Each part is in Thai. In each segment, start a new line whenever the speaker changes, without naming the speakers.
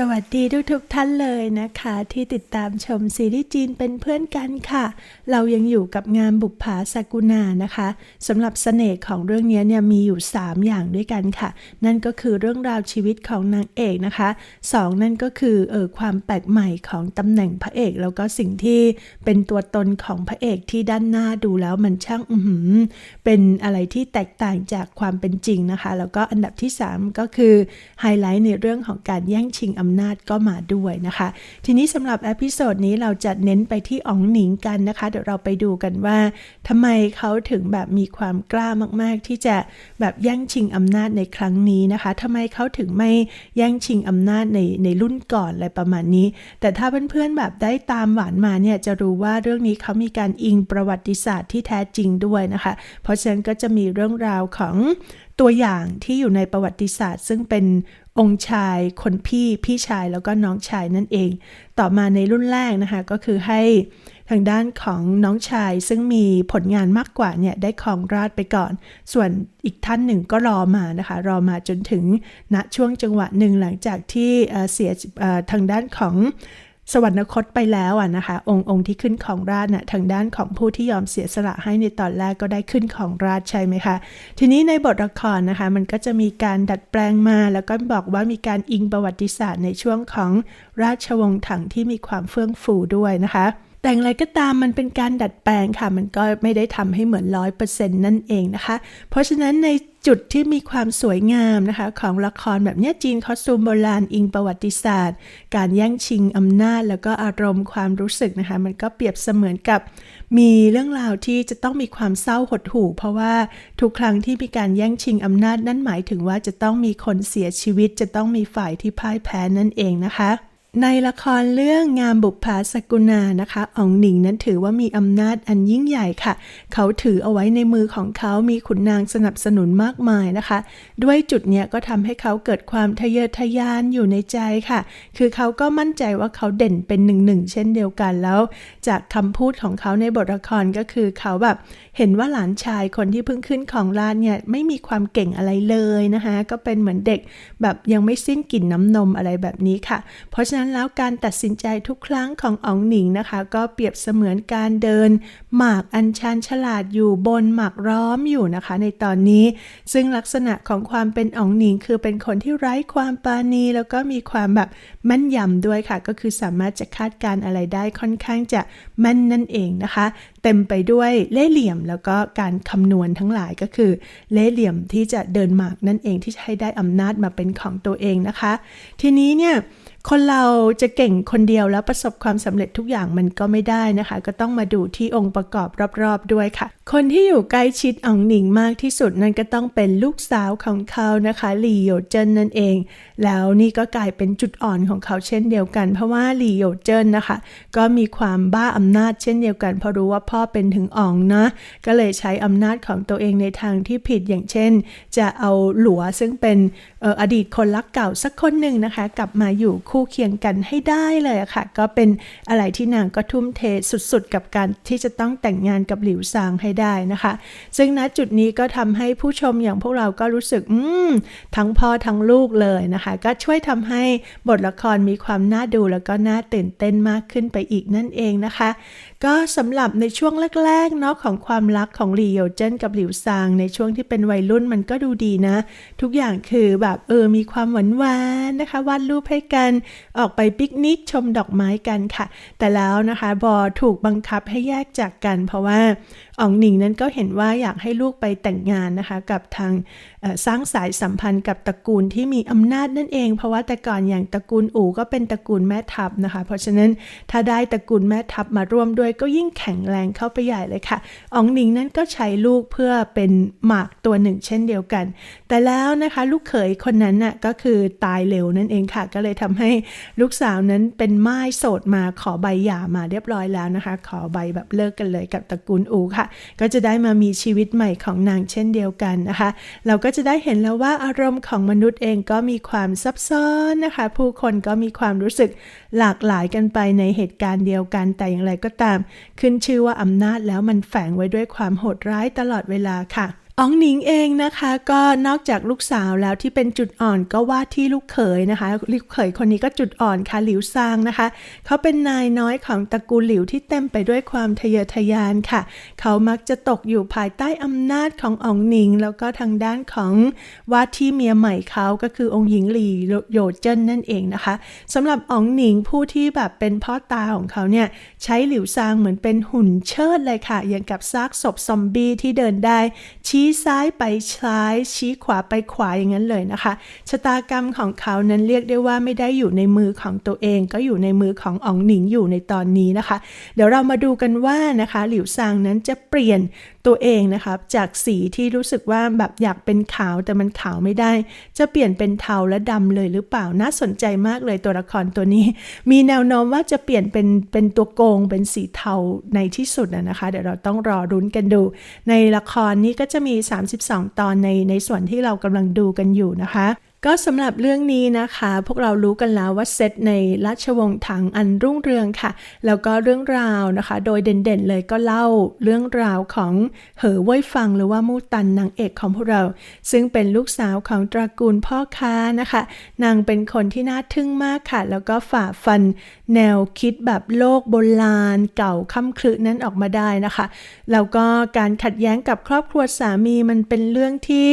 สวัสดีทุกทุกท่านเลยนะคะ ที่ติดตามชมซีรีส์จีนเป็นเพื่อนกันค่ะ เรายังอยู่กับงานบุปผาสกุณานะคะสำหรับเสน่ห์ของเรื่องนี้เนี่ยมีอยู่ 3 อย่างด้วยกันค่ะ นั่นก็คือเรื่องราวชีวิตของนางเอกนะคะสองนั่นก็คือเออความแปลกใหม่ของตำแหน่งพระเอก แล้วก็สิ่งที่เป็นตัวตนของพระเอกที่ด้านหน้าดูแล้วมันช่างอือหือเป็นอะไรที่แตกต่างจากความเป็นจริงนะคะ แล้วก็อันดับที่ 3 ก็คือไฮไลท์ในเรื่องของการแย่งชิงอำนาจก็มาด้วยนะคะ ทีนี้สำหรับเอพิโซดนี้เราจะเน้นไปที่อ๋องหนิงกันนะคะ เดี๋ยวเราไปดูกันว่าทำไมเขาถึงแบบมีความกล้ามาก ๆ ที่จะแบบแย่งชิงอำนาจในครั้งนี้นะคะทำไมเขาถึงไม่แย่งชิงอำนาจในในรุ่นก่อนอะไรประมาณนี้ แต่ถ้าเพื่อนๆแบบได้ตามหวานมาเนี่ยจะรู้ว่าเรื่องนี้เขามีการอิงประวัติศาสตร์ที่แท้จริงด้วยนะคะ เพราะฉะนั้นก็จะมีเรื่องราวของตัวอย่างที่อยู่ในประวัติศาสตร์ ซึ่งเป็น องค์ชาย คนพี่พี่ชายแล้วก็น้องชายนั่นเอง ต่อมาในรุ่นแรกนะคะ ก็คือให้ทางด้านของน้องชายซึ่งมีผลงานมากกว่าเนี่ยได้ครองราชไปก่อน ส่วนอีกท่านหนึ่งก็รอมานะคะ รอมาจนถึงณช่วงจังหวะหนึ่งหลังจากที่เสียทางด้านของ สวรรคตไปแล้วอะนะคะ องค์องค์ที่ขึ้นของราชนะ่ะทางด้านของผู้ที่ยอมเสียสละให้ในตอนแรกก็ได้ขึ้นของราชใช่ไหมคะ ทีนี้ในบทละครนะคะ มันก็จะมีการดัดแปลงมา แล้วก็บอกว่ามีการอิงประวัติศาสตร์ในช่วงของราชวงศ์ถังที่มีความเฟื่องฟูด้วยนะคะ แต่อย่างไรก็ตามมันเป็นการดัดแปลงค่ะ มันก็ไม่ได้ทำให้เหมือนร้อยเปอร์เซ็นต์นั่นเองนะคะ เพราะฉะนั้นในจุดที่มีความสวยงามนะคะ ของละครแบบเนี้ยจีนคอสตูมโบราณอิงประวัติศาสตร์ การแย่งชิงอำนาจ แล้วก็อารมณ์ความรู้สึกนะคะ มันก็เปรียบเสมือนกับมีเรื่องราวที่จะต้องมีความเศร้าหดหู่ เพราะว่าทุกครั้งที่มีการแย่งชิงอำนาจนั่นหมายถึงว่าจะต้องมีคนเสียชีวิต จะต้องมีฝ่ายที่พ่ายแพ้นั่นเองนะคะ ในละครเรื่องงามบุปผาสกุณานะคะอองหนิงนั้นถือว่ามีอำนาจอันยิ่งใหญ่ค่ะ เขาถือเอาไว้ในมือของเขามีขุนนางสนับสนุนมากมายนะคะ ด้วยจุดเนี้ยก็ทำให้เขาเกิดความทะเยอทะยานอยู่ในใจค่ะ คือเขาก็มั่นใจว่าเขาเด่นเป็นหนึ่งหนึ่งเช่นเดียวกันแล้ว จากคำพูดของเขาในบทละครก็คือเขาแบบเห็นว่าหลานชายคนที่เพิ่งขึ้นของราชเนี่ยไม่มีความเก่งอะไรเลยนะคะ ก็เป็นเหมือนเด็กแบบยังไม่สิ้นกลิ่นน้ำนมอะไรแบบนี้ค่ะ เพราะฉะนั้นแล้วการตัดสินใจทุกครั้งของอ๋องหนิงนะคะ ก็เปรียบเสมือนการเดิน หมากอัญชันฉลาดอยู่บนหมากร้อมอยู่นะคะ ในตอนนี้ ซึ่งลักษณะของความเป็นอ๋องหนิง คือเป็นคนที่ไร้ความปราณีแล้วก็มีความแบบแม่นยำด้วยค่ะ ก็คือสามารถจะคาดการณ์อะไรได้ค่อนข้างจะแม่นนั่นเองนะคะ เต็มไปด้วยเล่ห์เหลี่ยมแล้วก็การคำนวณทั้งหลายก็คือ เล่ห์เหลี่ยมที่จะเดินหมากนั่นเองที่ให้ได้อำนาจมาเป็นของตัวเองนะคะ ทีนี้เนี่ย คนเราจะเก่งคนเดียวแล้วประสบความสำเร็จทุกอย่างมันก็ไม่ได้นะคะ ก็ต้องมาดูที่องค์ประกอบรอบๆด้วยค่ะ คนที่อยู่ใกล้ชิดอองหนิงมากที่สุดนั่นก็ต้องเป็นลูกสาวของเขานะคะหลี่โยเจิ้นนั่นเอง แล้วนี่ก็กลายเป็นจุดอ่อนของเขาเช่นเดียวกัน เพราะว่าหลี่โยเจิ้นนะคะ ก็มีความบ้าอำนาจเช่นเดียวกันเพราะรู้ว่าพ่อเป็นถึงอ่องนะ ก็เลยใช้อำนาจของตัวเองในทางที่ผิดอย่างเช่น จะเอาหลัวซึ่งเป็นอออดีตคนรักเก่าสักคนหนึ่งนะคะ กลับมาอยู่คู่เคียงกันให้ได้เลยะค่ะ ก็เป็นอะไรที่นางก็ทุ่มเทสุดๆ กับการที่จะต้องแต่งงานกับหลิวซางให้ได้นะคะ ซึ่งณจุดนี้ก็ทำให้ผู้ชมอย่างพวกเราก็รู้สึกอืมทั้งพ่อทั้งลูกเลยนะคะ ก็ช่วยทำให้บทละครมีความน่าดูแล้วก็น่าตื่นเต้นมากขึ้นไปอีกนั่นเองนะคะ ก็สำหรับในช่วงแรกๆเนาะของความรักของหลี่โยเจิ้นกับหลิวซางในช่วงที่เป็นวัยรุ่นมันก็ดูดีนะ ทุกอย่างคือแบบเออมีความหวานหวานนะคะวาดรูปให้กันออกไปปิกนิกชมดอกไม้กันค่ะ แต่แล้วนะคะบอถูกบังคับให้แยกจากกัน เพราะว่าอ๋องหนิงนั้นก็เห็นว่าอยากให้ลูกไปแต่งงานนะคะ กับทางสร้างสายสัมพันธ์กับตระกูลที่มีอำนาจนั่นเอง เพราะว่าแต่ก่อนอย่างตระกูลอู่ก็เป็นตระกูลแม่ทัพนะคะ เพราะฉะนั้นถ้าได้ตระกูลแม่ทัพมาร่วมด้วยก็ยิ่งแข็งแรงเข้าไปใหญ่เลยค่ะอ๋องหนิงนั้นก็ใช้ลูกเพื่อเป็นหมากตัวหนึ่งเช่นเดียวกัน แต่แล้วนะคะลูกเขยคนนั้นน่ะก็คือตายเร็วนั่นเองค่ะ ก็เลยทำให้ลูกสาวนั้นเป็นม่ายโสดมาขอใบหย่ามาเรียบร้อยแล้วนะคะ ขอใบแบบเลิกกันเลยกับตระกูลอูค่ะก็จะได้มามีชีวิตใหม่ของนางเช่นเดียวกันนะคะ เราก็จะได้เห็นแล้วว่าอารมณ์ของมนุษย์เองก็มีความซับซ้อนนะคะ ผู้คนก็มีความรู้สึกหลากหลายกันไปในเหตุการณ์เดียวกัน แต่อย่างไรก็ตาม ขึ้นชื่อว่าอำนาจแล้วมันแฝงไว้ด้วยความโหดร้ายตลอดเวลาค่ะ อ๋องหนิงเองนะคะก็นอกจากลูกสาวแล้วที่เป็นจุดอ่อนก็ว่าที่ลูกเขยนะคะ ลูกเขยคนนี้ก็จุดอ่อนค่ะหลิวซางนะคะ เขาเป็นนายน้อยของตระกูลหลิวที่เต็มไปด้วยความทะเยอทะยานค่ะ เขามักจะตกอยู่ภายใต้อำนาจของอ๋องหนิง แล้วก็ทางด้านของว่าที่เมียใหม่เขาก็คือองค์หญิงหลีโยเจิ้นนั่นเองนะคะสำหรับอ๋องหนิงผู้ที่แบบเป็นพ่อตาของเขาเนี่ยใช้หลิวซางเหมือนเป็นหุ่นเชิดเลยค่ะอย่างกับซากศพซอมบี้ที่เดินได้ชี้ี้ซ้ายไปซ้าย ชี้ขวาไปขวาอย่างนั้นเลยนะคะ ชะตากรรมของเขานั้นเรียกได้ว่าไม่ได้อยู่ในมือของตัวเอง ก็อยู่ในมือของอองหนิงอยู่ในตอนนี้นะคะ เดี๋ยวเรามาดูกันว่านะคะหลิวซางนั้นจะเปลี่ยนตัวเองนะคะจากสีที่รู้สึกว่าแบบอยากเป็นขาวแต่มันขาวไม่ได้ จะเปลี่ยนเป็นเทาและดำเลยหรือเปล่าน่าสนใจมากเลยตัวละครตัวนี้ มีแนวโน้มว่าจะเปลี่ยนเป็นเป็นตัวโกงเป็นสีเทาในที่สุดนะนะคะ เดี๋ยวเราต้องรอรุ้นกันดู ในละครนี้ก็จะมี32 ตอนในในส่วนที่เรากำลังดูกันอยู่นะคะ ก็สำหรับเรื่องนี้นะคะ พวกเรารู้กันแล้วว่าเซตในราชวงศ์ถังอันรุ่งเรืองค่ะ แล้วก็เรื่องราวนะคะ โดยเด่นๆเลยก็เล่าเรื่องราวของเหอเว่ยฟังหรือว่ามูตันนางเอกของพวกเรา ซึ่งเป็นลูกสาวของตระกูลพ่อค้านะคะ นางเป็นคนที่น่าทึ่งมากค่ะ แล้วก็ฝ่าฟันแนวคิดแบบโลกโบราณเก่าค่ำครึนั้นออกมาได้นะคะ แล้วก็การขัดแย้งกับครอบครัวสามีมันเป็นเรื่องที่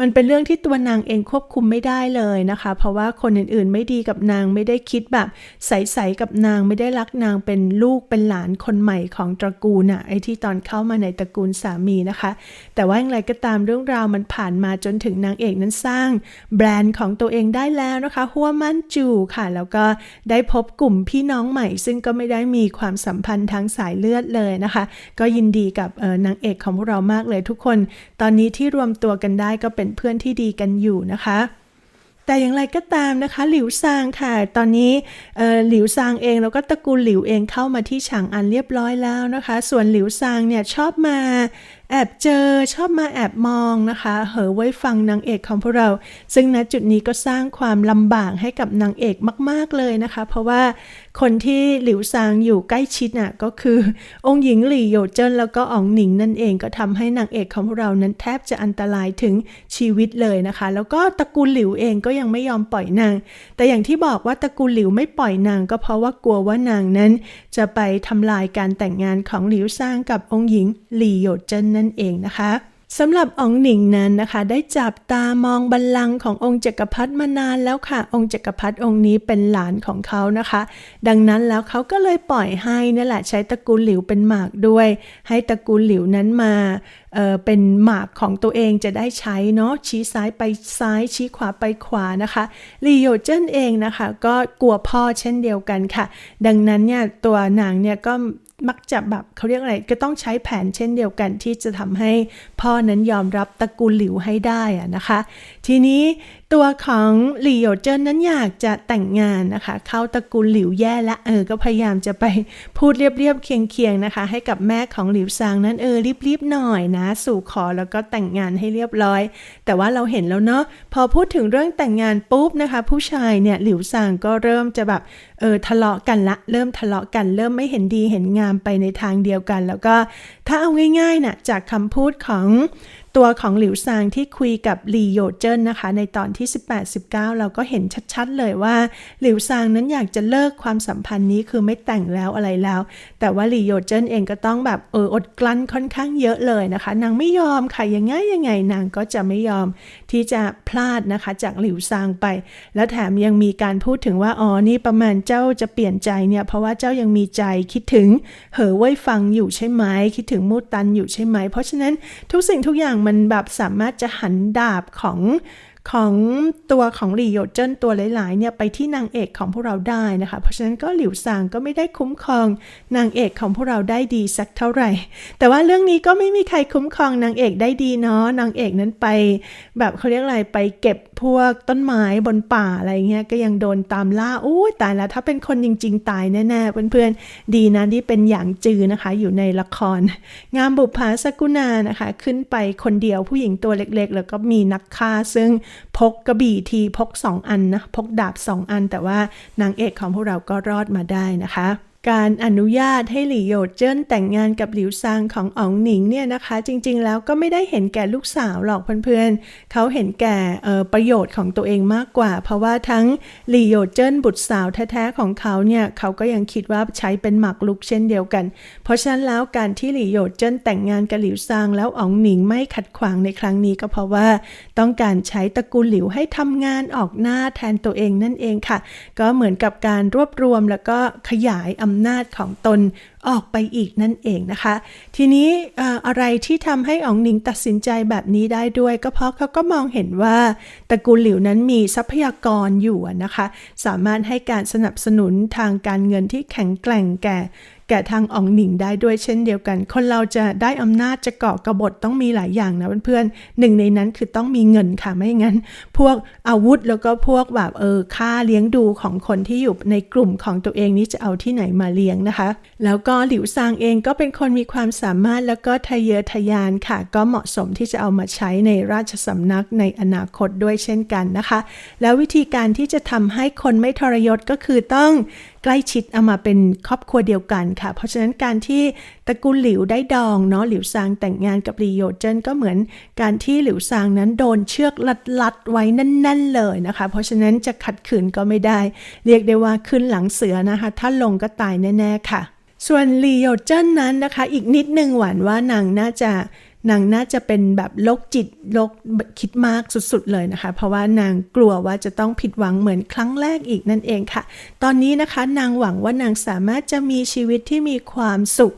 มันเป็นเรื่องที่ตัวนางเองควบคุมไม่ได้เลยนะคะ เพราะว่าคนอื่นๆไม่ดีกับนางไม่ได้คิดแบบใสๆกับนางไม่ได้รักนางเป็นลูกเป็นหลานคนใหม่ของตระกูลน่ะไอที่ตอนเข้ามาในตระกูลสามีนะคะ แต่ว่าอย่างไรก็ตามเรื่องราวมันผ่านมาจนถึงนางเอกนั้นสร้างแบรนด์ของตัวเองได้แล้วนะคะหัวมั่นจูค่ะ แล้วก็ได้พบกลุ่มพี่น้องใหม่ ซึ่งก็ไม่ได้มีความสัมพันธ์ทางสายเลือดเลยนะคะ ก็ยินดีกับเออนางเอกของพวกเรามากเลยทุกคน ตอนนี้ที่รวมตัวกันได้ก็เป็นเพื่อนที่ดีกันอยู่นะคะ แต่อย่างไรก็ตามนะคะ หลิวซางค่ะ ตอนนี้หลิวซางเองแล้วก็ตระกูลหลิวเองเข้ามาที่ฉางอันเรียบร้อยแล้วนะคะ ส่วนหลิวซางเนี่ยชอบมา แอบเจอชอบมาแอบมองนะคะ เหอไว้ฟังนางเอกของพวกเรา ซึ่งณจุดนี้ก็สร้างความลำบากให้กับนางเอกมาก ๆเลยนะคะ เพราะว่าคนที่หลิวซางอยู่ใกล้ชิดน่ะก็คือองค์หญิงหลี่โยเจิ้นแล้วก็อ๋องหนิงนั่นเองก็ทำให้นางเอกของพวกเรานั้นแทบจะอันตรายถึงชีวิตเลยนะคะ แล้วก็ตระกูลหลิวเองก็ยังไม่ยอมปล่อยนาง แต่อย่างที่บอกว่าตระกูลหลิวไม่ปล่อยนาง ก็เพราะว่ากลัวว่านางนั้น จะไปทำลายการแต่งงานของหลิวซางกับองค์หญิงหลี่โยเจิ้นนั่นเองนะคะสำหรับองหนิงนั้นนะคะ ได้จับตามองบัลลังก์ขององค์จักรพรรดิมานานแล้วค่ะ องค์จักรพรรดิองค์นี้เป็นหลานของเขานะคะ ดังนั้นแล้วเขาก็เลยปล่อยให้นี่แหละใช้ตระกูลหลิวเป็นหมากด้วย ให้ตระกูลหลิวนั้นมา เเป็นหมากของตัวเองจะได้ใช้เนาะชี้ซ้ายไปซ้ายชี้ขวาไปขวานะคะลีโยเจิ้นเองนะคะก็กลัวพ่อเช่นเดียวกันค่ะ ดังนั้นเนี่ยตัวนางเนี่ยก็มักจะแบบเขาเรียกอะไรก็ต้องใช้แผนเช่นเดียวกันที่จะทำให้พ่อนั้นยอมรับตระกูลหลิวให้ได้อะนะคะ ทีนี้ตัวของหลี่โยเจิ้นนั้นอยากจะแต่งงานนะคะ เข้าตระกูลหลิวแย่ละเออก็พยายามจะไปพูดเรียบๆเคียงๆนะคะ ให้กับแม่ของหลิวซางนั้นเออรีบๆหน่อยนะสู่ขอแล้วก็แต่งงานให้เรียบร้อย แต่ว่าเราเห็นแล้วเนาะพอพูดถึงเรื่องแต่งงานปุ๊บนะคะ ผู้ชายเนี่ยหลิวซางก็เริ่มจะแบบเออทะเลาะกันละ เริ่มทะเลาะกันเริ่มไม่เห็นดีเห็นงามไปในทางเดียวกัน แล้วก็ถ้าเอาง่ายๆนะ่ะจากคำพูดของ ตัวของหลิวซางที่คุยกับลีโยเจิ้นนะคะ ในตอนที่ 18-19 เราก็เห็นชัดๆ เลยว่า หลิวซางนั้นอยากจะเลิกความสัมพันธ์นี้คือไม่แต่งแล้วอะไรแล้ว แต่ว่าลีโยเจิ้นเองก็ต้องแบบเอออดกลั้นค่อนข้างเยอะเลยนะคะ นางไม่ยอมค่ะยังไงยังไงนางก็จะไม่ยอมที่จะพลาดนะคะจากหลิวซางไป แล้วแถมยังมีการพูดถึงว่าอ๋อนี่ประมาณเจ้าจะเปลี่ยนใจเนี่ยเพราะว่าเจ้ายังมีใจคิดถึงเหอเว่ยฟังอยู่ใช่ไหมคิดถึงมูตันอยู่ใช่ไหม เพราะฉะนั้นทุกสิ่งทุกอย่างมันแบบสามารถจะหันดาบของ ของตัวของหลี่โยเจิ้นตัวหลายๆเนี่ยไปที่นางเอกของพวกเราได้นะคะ เพราะฉะนั้นก็หลิวซางก็ไม่ได้คุ้มครองนางเอกของพวกเราได้ดีสักเท่าไหร่ แต่ว่าเรื่องนี้ก็ไม่มีใครคุ้มครองนางเอกได้ดีเนาะนางเอกนั้นไป แบบเขาเรียกอะไรไปเก็บพวกต้นไม้บนป่าอะไรเงี้ยก็ยังโดนตามล่าโอ้ตายแล้วถ้าเป็นคนจริง ๆ ตายแน่ๆเพื่อนๆดีนะที่เป็นอย่างจือนะคะ อยู่ในละคร งามบุปผาสกุณานะคะ ขึ้นไปคนเดียวผู้หญิงตัวเล็กๆ แล้วก็มีนักฆ่าซึ่งพกกระบี่ทีพก 2 อันนะ พกดาบ 2 อัน แต่ว่านางเอกของพวกเราก็รอดมาได้นะคะ การอนุญาตให้หลี่โหยดเจิ้นแต่งงานกับหลิวซางของอ๋องหนิงเนี่ยนะคะ จริงๆ แล้วก็ไม่ได้เห็นแก่ลูกสาวหรอกเพื่อนๆเขาเห็นแก่ประโยชน์ของตัวเองมากกว่า เพราะว่าทั้งหลี่โหยดเจิ้นบุตรสาวแท้ๆของเขาเนี่ยเขาก็ยังคิดว่าใช้เป็นหมากลุกเช่นเดียวกัน เพราะฉะนั้นแล้วการที่หลี่โหยดเจิ้นแต่งงานกับหลิวซางแล้วอ๋องหนิงไม่ขัดขวางในครั้งนี้ก็เพราะว่า ต้องการใช้ตระกูลหลิวให้ทำงานออกหน้าแทนตัวเองนั่นเองค่ะ ก็เหมือนกับการรวบรวมแล้วก็ขยายอำำนาจของตนออกไปอีกนั่นเองนะคะ ทีนี้อะไรที่ทำให้อองหนิงตัดสินใจแบบนี้ได้ด้วย ก็เพราะเขาก็มองเห็นว่าตระกูลหลิวนั้นมีทรัพยากรอยู่นะคะ สามารถให้การสนับสนุนทางการเงินที่แข็งแกร่งแก่ แก่ทางอองหนิงได้ด้วยเช่นเดียวกัน คนเราจะได้อำนาจจะเกาะกบฏต้องมีหลายอย่างนะเพื่อนๆหนึ่งในนั้นคือต้องมีเงินค่ะไม่งั้น พวกอาวุธแล้วก็พวกแบบเออค่าเลี้ยงดูของคนที่อยู่ในกลุ่มของตัวเองนี้จะเอาที่ไหนมาเลี้ยงนะคะ แล้วก็หลิวซางเองก็เป็นคนมีความสามารถแล้วก็ทะเยอทะยานค่ะ ก็เหมาะสมที่จะเอามาใช้ในราชสำนักในอนาคตด้วยเช่นกันนะคะ แล้ววิธีการที่จะทำให้คนไม่ทรยศก็คือต้อง ใกล้ชิดเอามาเป็นครอบครัวเดียวกันค่ะ เพราะฉะนั้นการที่ตระกูลหลิวได้ดองเนาะหลิวซางแต่งงานกับหลีโยเจินก็เหมือนการที่หลิวซางนั้นโดนเชือกลัดลัดๆไว้แน่น ๆเลยนะคะ เพราะฉะนั้นจะขัดขืนก็ไม่ได้ เรียกได้ว่าขึ้นหลังเสือนะคะ ถ้าลงก็ตายแน่ ๆ ค่ะ ส่วนหลีโยเจินนั้นนะคะ อีกนิดนึงหวานว่านางน่าจะ นางน่าจะเป็นแบบโรคจิตโรคคิดมากสุดๆเลยนะคะ เพราะว่านางกลัวว่าจะต้องผิดหวังเหมือนครั้งแรกอีกนั่นเองค่ะ ตอนนี้นะคะนางหวังว่านางสามารถจะมีชีวิตที่มีความสุข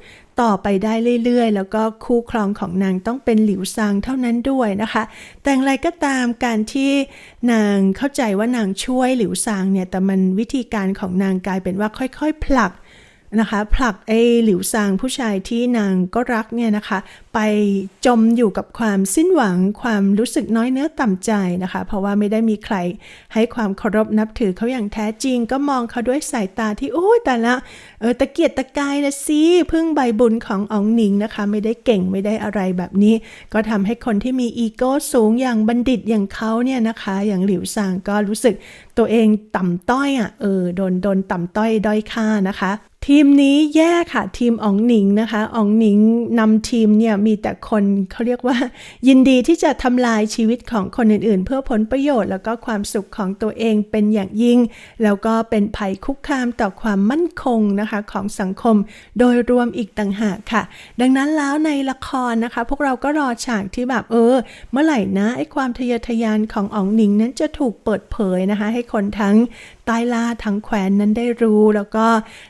ต่อไปได้เรื่อยๆ แล้วก็คู่ครองของนางต้องเป็นหลิวซางเท่านั้นด้วยนะคะ แต่อย่างไรก็ตามการที่นางเข้าใจว่านางช่วยหลิวซางเนี่ย แต่มันวิธีการของนางกลายเป็นว่าค่อยๆ ผลัก นะคะผลักไอ้หลิวซางผู้ชายที่นางก็รักเนี่ยนะคะไปจมอยู่กับความสิ้นหวังความรู้สึกน้อยเนื้อต่ำใจนะคะ เพราะว่าไม่ได้มีใครให้ความเคารพนับถือเขาอย่างแท้จริง ก็มองเขาด้วยสายตาที่โอ้ยแต่ละเออตะเกียกตะกายนะสิพึ่งใบบุญของอองหนิงนะคะ ไม่ได้เก่งไม่ได้อะไรแบบนี้ ก็ทำให้คนที่มีอีโก้สูงอย่างบัณฑิตอย่างเขาเนี่ยนะคะ อย่างหลิวซางก็รู้สึก ตัวเองต่ำต้อยอะเออโดนโดนต่ำต้อยด้อยค่านะคะ ทีมนี้แย่ค่ะทีมอ๋องหนิงนะคะอ๋องหนิงนำทีมเนี่ยมีแต่คนเขาเรียกว่า ยินดีที่จะทำลายชีวิตของคนอื่นๆ เพื่อผลประโยชน์แล้วก็ความสุขของตัวเองเป็นอย่างยิ่ง แล้วก็เป็นภัยคุกคามต่อความมั่นคงนะคะของสังคมโดยรวมอีกต่างหากค่ะ ดังนั้นแล้วในละครนะคะ พวกเราก็รอฉากที่แบบเออ เมื่อไหร่นะไอ้ความทะเยอทะยานของอ๋องหนิงนั้นจะถูกเปิดเผยนะคะให้คนทั้งใต้ล่าทั้งแคว้นนั้นได้รู้ แล้วก็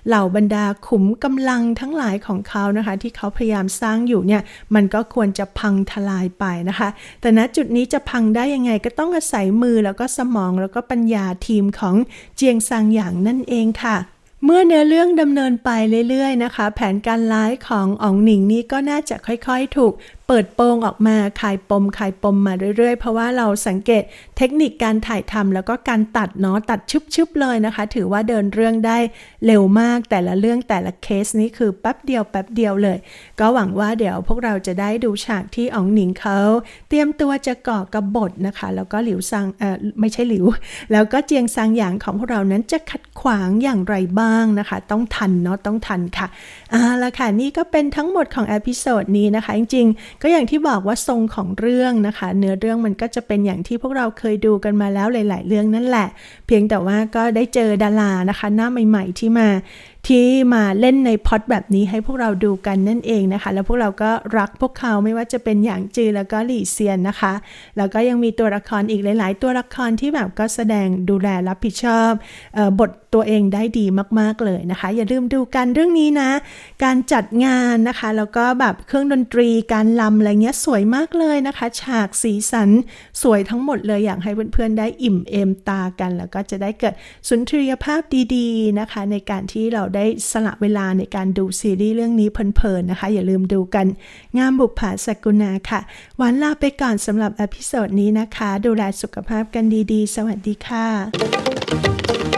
เหล่าบรรดาขุมกำลังทั้งหลายของเขานะคะ ที่เขาพยายามสร้างอยู่เนี่ยมันก็ควรจะพังทลายไปนะคะ แต่ณจุดนี้จะพังได้ยังไงก็ต้องอาศัยมือแล้วก็สมองแล้วก็ปัญญาทีมของเจียงซางอย่างนั่นเองค่ะเมื่อเนื้อเรื่องดำเนินไปเรื่อยๆนะคะ แผนการร้ายของอ๋องหนิงนี่ก็น่าจะค่อยๆ ถูก เปิดโปงออกมาคายปมคายปมมาเรื่อยๆ เพราะว่าเราสังเกตเทคนิคการถ่ายทำแล้วก็การตัดเนาะตัดชุบๆเลยนะคะ ถือว่าเดินเรื่องได้เร็วมากแต่ละเรื่องแต่ละเคสนี้คือแป๊บเดียวแป๊บเดียวเลย ก็หวังว่าเดี๋ยวพวกเราจะได้ดูฉากที่อ๋องหนิงเขาเตรียมตัวจะก่อกระบฏนะคะ แล้วก็หลิวซังเอ่อไม่ใช่หลิว แล้วก็เจียงซังอย่างของพวกเรานั้นจะขัดขวางอย่างไรบ้างนะคะ ต้องทันเนาะต้องทันค่ะอาละค่ะ นี่ก็เป็นทั้งหมดของเอพิโซดนี้นะคะ จริงๆ ก็อย่างที่บอกว่าทรงของเรื่องนะคะ เนื้อเรื่องมันก็จะเป็นอย่างที่พวกเราเคยดูกันมาแล้วหลาย ๆ เรื่องนั่นแหละ เพียงแต่ว่าก็ได้เจอดารานะคะ หน้าใหม่ ๆ ที่มาที่มาเล่นในพอดแบบนี้ให้พวกเราดูกันนั่นเองนะคะ แล้วพวกเราก็รักพวกเขาไม่ว่าจะเป็นอย่างจือแล้วก็หลี่เซียนนะคะ แล้วก็ยังมีตัวละครอีกหลาย ๆ ตัวละครที่แบบก็แสดงดูแลรับผิดชอบออบทตัวเองได้ดีมาก ๆ เลยนะคะ อย่าลืมดูกันเรื่องนี้นะ การจัดงานนะคะ แล้วก็แบบเครื่องดนตรีการลำอะไรเงี้ยสวยมากเลยนะคะ ฉากสีสันสวยทั้งหมดเลยอยากให้เพื่อน ๆ ได้อิ่มเอมตากัน แล้วก็จะได้เกิดสุนทรียภาพดี ๆ นะคะ ในการที่เราได้สละเวลาในการดูซีรีส์เรื่องนี้เพลินๆนะคะ อย่าลืมดูกันงามบุกผาสกุณาค่ะ หวานลาไปก่อนสำหรับอพิโซดนี้นะคะ ดูแลสุขภาพกันดีๆ สวัสดีค่ะ